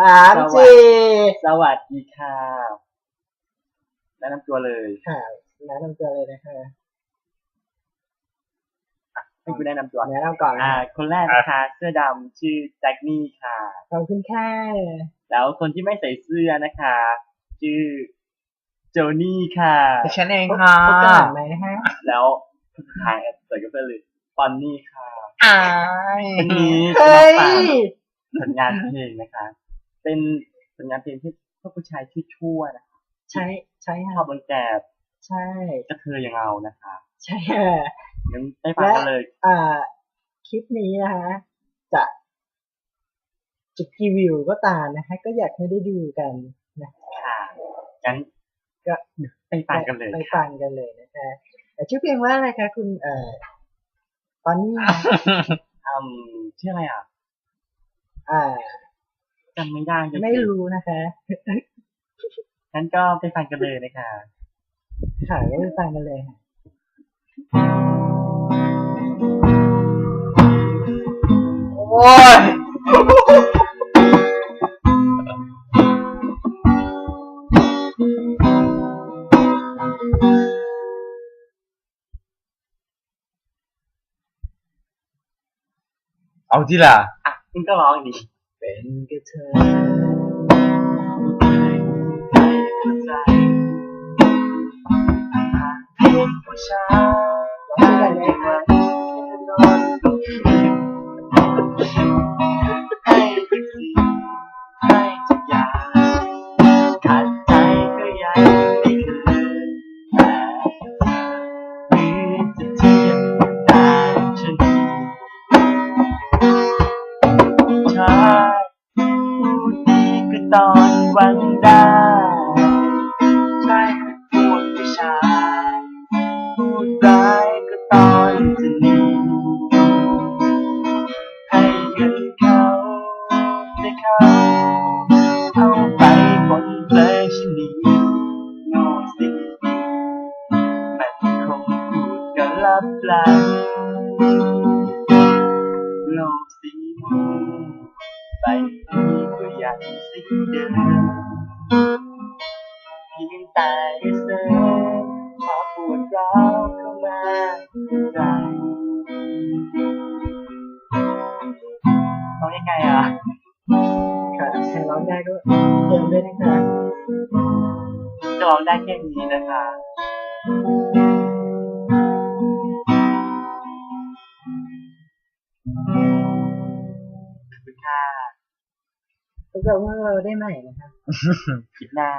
สามสวัสดีสี่สวัสดีค่ะแนะนำตัวเลยค่ะแนะนำตัวเลยนะคะให้คุณแนะนำตัวแนะนำก่อนอ่า คนแรกนะคะเสื้อดำชื่อแจ็คนี่ค่ะขอบคุณค่ะแล้วคนที่ไม่ใส่เสื้อนะคะ ชื่อโจนี่ค่ะฉันเองพบค่ะพบกันหลังไหมฮะแล้วทางแอดใส่กับเพื่อนเลยฟอนนี่ค่ะอายวันนี้จะเฮ้มายฝากผลงานเพลงนะคะ เป็นผลงานเพลงที่พวกผู้ชายที่ชั่วนะคะใช่ใช่ชอค่ะบบนแกบใช่กระเทยอย่างเรานะคะ ใช่ค่ะงั้นไปฟังกันเลย อ่า คลิปนี้นะคะจะจะรีวิวก็ตามนะคะก็อยากให้ได้ดูกันนะค่ะงั้นก็ไปฟังกันเลย ไปค่ะฟังกันเลยนะคะแต่ชื่อเพลงว่าอะไรคะคุณเอ่อตอนนี้อืมชื่ออะไรอะ อ่า จำไม่ได้จงๆไม่รู้นะคะงั้นก็ไปฟังกันเลยนะคะค่ะก็ไปฟังกันเลยค่ะโอ้ยเอาที่ล่ะอะคุณก็ร้องดี เป็นกับเทยเข้าใจเป็นผู้ชายร้องด้วยกันไหมคะนอน ตอนวังได้ใช่พวกผู้ชายพูดร้ายก็ตอนจะหนีให้เงินเขาแต่เขาเอาไปปนเลยฉันนี้โง่สิมันคงพูดกันลับหลัง เดิมเพียงแต่เส้นความปวดร้าวเข้ามาใจร้องยังไงอะค่ะใครร้องได้ก็เติมด้วยนะคะจะร้องได้แค่นี้นะคะขอบคุณค่ะ พบกับพวกเราได้ใหม่นะคะ คลิปหน้า